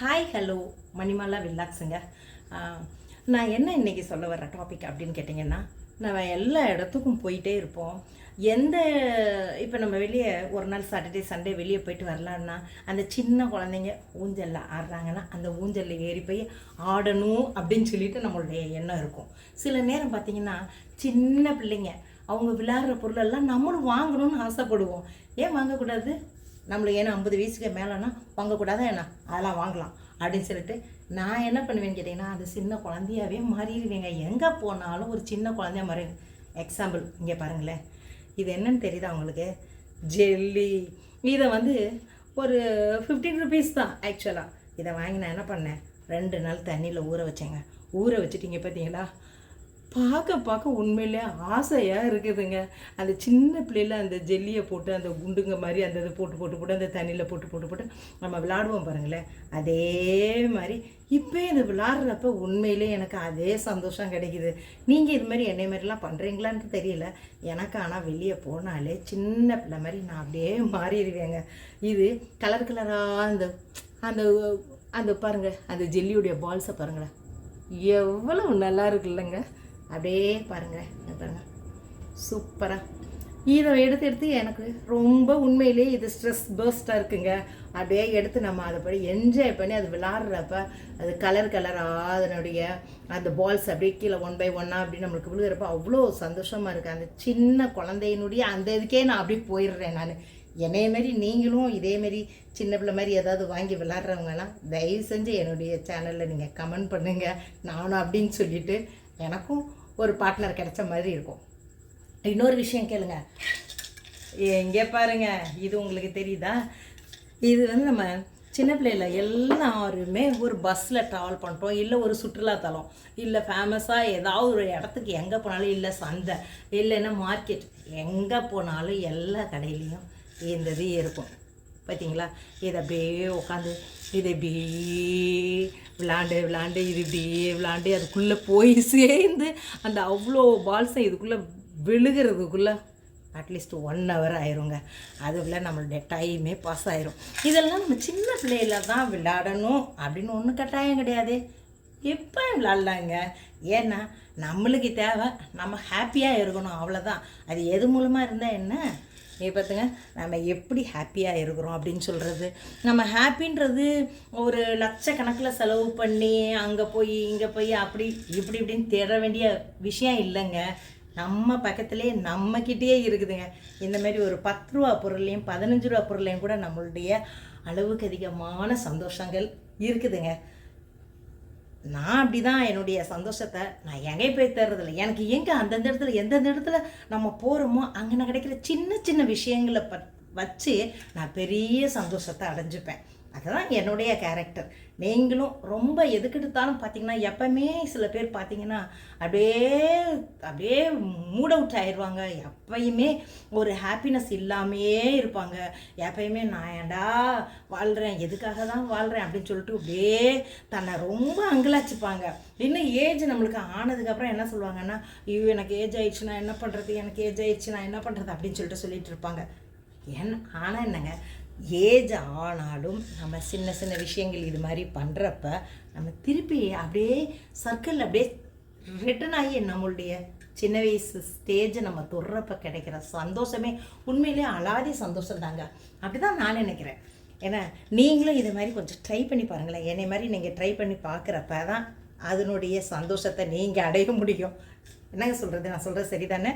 Hi hello Manimala வில்லாக்ஸுங்க. நான் என்ன இன்னைக்கு சொல்ல வர டாபிக் அப்படின்னு கேட்டிங்கன்னா நம்ம எல்லா இடத்துக்கும் போயிட்டே இருப்போம். எந்த இப்போ நம்ம வெளியே ஒரு நாள் சாட்டர்டே சண்டே வெளியே போயிட்டு வரலான்னா அந்த சின்ன குழந்தைங்க ஊஞ்சலில் ஆடுறாங்கன்னா அந்த ஊஞ்சலில் ஏறி போய் ஆடணும் அப்படின்னு சொல்லிட்டு நம்மளுடைய எண்ணம் இருக்கும். சில நேரம் பார்த்தீங்கன்னா சின்ன பிள்ளைங்க அவங்க விளையாடுற பொருளெல்லாம் நம்மளும் வாங்கணும்னு ஆசைப்படுவோம். ஏன் வாங்கக்கூடாது? நம்மளுக்கு ஏன்னா ஐம்பது வயசுக்கு மேலேனா வாங்கக்கூடாதா என்ன? அதெல்லாம் வாங்கலாம். அப்படின்னு சொல்லிட்டு நான் என்ன பண்ணுவேன்னு கேட்டிங்கன்னா அது சின்ன குழந்தையாவே மாறிடுவேங்க. எங்கே போனாலும் ஒரு சின்ன குழந்தைய மாறி எக்ஸாம்பிள் இங்கே பாருங்களேன். இது என்னன்னு தெரியுதா உங்களுக்கு? ஜெல்லி. இதை வந்து ஒரு ஃபிஃப்டீன் ருபீஸ் தான் ஆக்சுவலாக இதை வாங்கி நான் என்ன பண்ணேன்? ரெண்டு நாள் தண்ணியில் ஊற வச்சேங்க. ஊற வச்சுட்டீங்க பார்த்தீங்களா பார்க்க பார்க்க உண்மையிலே ஆசையாக இருக்குதுங்க. அந்த சின்ன பிள்ளையில அந்த ஜெல்லியை போட்டு அந்த குண்டுங்க மாதிரி அந்த இதை போட்டு போட்டு போட்டு அந்த தண்ணியில் போட்டு போட்டு போட்டு நம்ம விளாடுவோம் பாருங்களேன். அதே மாதிரி இப்போ இந்த விளாட்றப்ப உண்மையிலே எனக்கு அதே சந்தோஷம் கிடைக்குது. நீங்கள் இது மாதிரி என்னை மாதிரிலாம் பண்ணுறீங்களான்னு தெரியல. எனக்கு ஆனால் வெளியே போனாலே சின்ன பிள்ளை மாதிரி நான் அப்படியே மாறிடுவேங்க. இது கலர் கலராக அந்த அந்த அந்த பாருங்கள் அந்த ஜெல்லியுடைய பால்ஸை பாருங்களேன். எவ்வளவு நல்லா இருக்குல்லங்க. அப்படியே பாருங்கள் பாருங்கள் பாருங்க. சூப்பராக இதை எடுத்து எடுத்து எனக்கு ரொம்ப உண்மையிலேயே இது ஸ்ட்ரெஸ் பேர்ஸ்டாக இருக்குங்க. அப்படியே எடுத்து நம்ம அதை படி என்ஜாய் பண்ணி அது விளாட்றப்ப அது கலர் கலராக அதனுடைய அந்த பால்ஸ் அப்படியே கீழே ஒன் பை ஒன்னாக அப்படி நம்மளுக்கு விழுகிறப்ப அவ்வளோ சந்தோஷமாக இருக்குது அந்த சின்ன குழந்தையினுடைய அந்த இதுக்கே நான் அப்படியே போயிடுறேன் நான். என்னைய மாரி நீங்களும் இதேமாரி சின்ன பிள்ளை மாதிரி ஏதாவது வாங்கி விளாட்றவங்கலாம் தயவு செஞ்சு என்னுடைய சேனலில் நீங்கள் கமெண்ட் பண்ணுங்கள் நானும் அப்படின்னு சொல்லிட்டு எனக்கும் ஒரு பார்ட்னர் கிடைச்ச மாதிரி இருக்கும். இன்னொரு விஷயம் கேளுங்க. எங்கே பாருங்க. இது உங்களுக்கு தெரியுதா? இது வந்து நம்ம சின்ன பிள்ளையில் எல்லாருமே ஒரு பஸ்ஸில் ட்ராவல் பண்ணுறோம் இல்லை ஒரு சுற்றுலாத்தலம். இல்லை ஃபேமஸாக ஏதாவது ஒரு இடத்துக்கு எங்கே போனாலும் இல்லை சந்தை இல்லைன்னா மார்க்கெட் எங்கே போனாலும் எல்லா கடையிலையும் இந்த இது இருக்கும். பார்த்தீங்களா இதை அப்படியே உட்காந்து இதை இப்படியே விளாண்டு விளாண்டு இது இப்படியே விளாண்டு அதுக்குள்ளே போய் சேர்ந்து அந்த அவ்வளோ பால்ஸை இதுக்குள்ளே விழுகிறதுக்குள்ளே அட்லீஸ்ட் ஒன் ஹவர் ஆயிருங்க. அதுக்குள்ளே நம்மளுடைய டைமே பாஸ் ஆயிரும். இதெல்லாம் நம்ம சின்ன பிள்ளையில தான் விளையாடணும் அப்படின்னு ஒன்றும் கட்டாயம் கிடையாது. எப்போ விளாட்லாங்க ஏன்னா நம்மளுக்கு தேவை நம்ம ஹாப்பியாக இருக்கணும் அவ்வளோதான் அது எது மூலமாக இருந்தால் என்ன? இதை பார்த்துங்க நம்ம எப்படி ஹாப்பியாக இருக்கிறோம் அப்படின்னு சொல்கிறது நம்ம ஹாப்பின்றது ஒரு லட்சக்கணக்கில் செலவு பண்ணி அங்கே போய் இங்கே போய் அப்படி இப்படி இப்படின்னு தேட வேண்டிய விஷயம் இல்லைங்க. நம்ம பக்கத்துலேயே நம்மக்கிட்டேயே இருக்குதுங்க. இந்த மாதிரி ஒரு பத்து ரூபா பொருளையும் பதினஞ்சு ரூபா பொருளையும் கூட நம்மளுடைய அளவுக்கு அதிகமான சந்தோஷங்கள் இருக்குதுங்க. நான் அப்படி தான் என்னுடைய சந்தோஷத்தை நான் எங்கே போய் தேடுறதில்ல. எனக்கு எங்கே அந்தந்த இடத்துல எந்தெந்த இடத்துல நம்ம போகிறோமோ அங்கே நான் கிடைக்கிற சின்ன சின்ன விஷயங்களை ப வச்சு நான் பெரிய சந்தோஷத்தை அடைஞ்சுப்பேன். அதுதான் என்னுடைய கேரக்டர் நீங்களும் ரொம்ப எதுக்கெடுத்தாலும் பார்த்தீங்கன்னா எப்பவுமே சில பேர் பார்த்தீங்கன்னா அப்படியே அப்படியே மூட் அவுட் ஆயிடுவாங்க. எப்பயுமே ஒரு ஹாப்பினஸ் இல்லாமையே இருப்பாங்க. எப்பயுமே நான் ஏன்டா வாழ்கிறேன் எதுக்காக தான் வாழ்கிறேன் அப்படின்னு சொல்லிட்டு அப்படியே தன்னை ரொம்ப அங்கலாச்சுப்பாங்க இன்னும் ஏஜ் நம்மளுக்கு ஆனதுக்கப்புறம் என்ன சொல்லுவாங்கன்னா ஐயோ எனக்கு ஏஜ் ஆயிடுச்சு நான் என்ன பண்ணுறது எனக்கு ஏஜ் ஆயிடுச்சு நான் என்ன பண்ணுறது அப்படின்னு சொல்லிட்டு சொல்லிட்டு இருப்பாங்க. ஏன்? ஆனால் என்னங்க ஏஜ் ஆனாலும் நம்ம சின்ன சின்ன விஷயங்கள் இது மாதிரி பண்ணுறப்ப நம்ம திருப்பி அப்படியே சர்க்கிள் அப்படியே ரிட்டர்ன் ஆகி நம்மளுடைய சின்ன வயசு ஸ்டேஜை நம்ம தொடுறப்ப கிடைக்கிற சந்தோஷமே உண்மையிலே அலாதி சந்தோஷம் தாங்க. அப்படி தான் நான் நினைக்கிறேன். ஏன்னா நீங்களும் இது மாதிரி கொஞ்சம் ட்ரை பண்ணி பாருங்களேன். என்னை மாதிரி நீங்கள் ட்ரை பண்ணி பார்க்குறப்ப தான் அதனுடைய சந்தோஷத்தை நீங்கள் அடைய முடியும். என்னங்க சொல்கிறது நான் சொல்கிறது சரிதானே?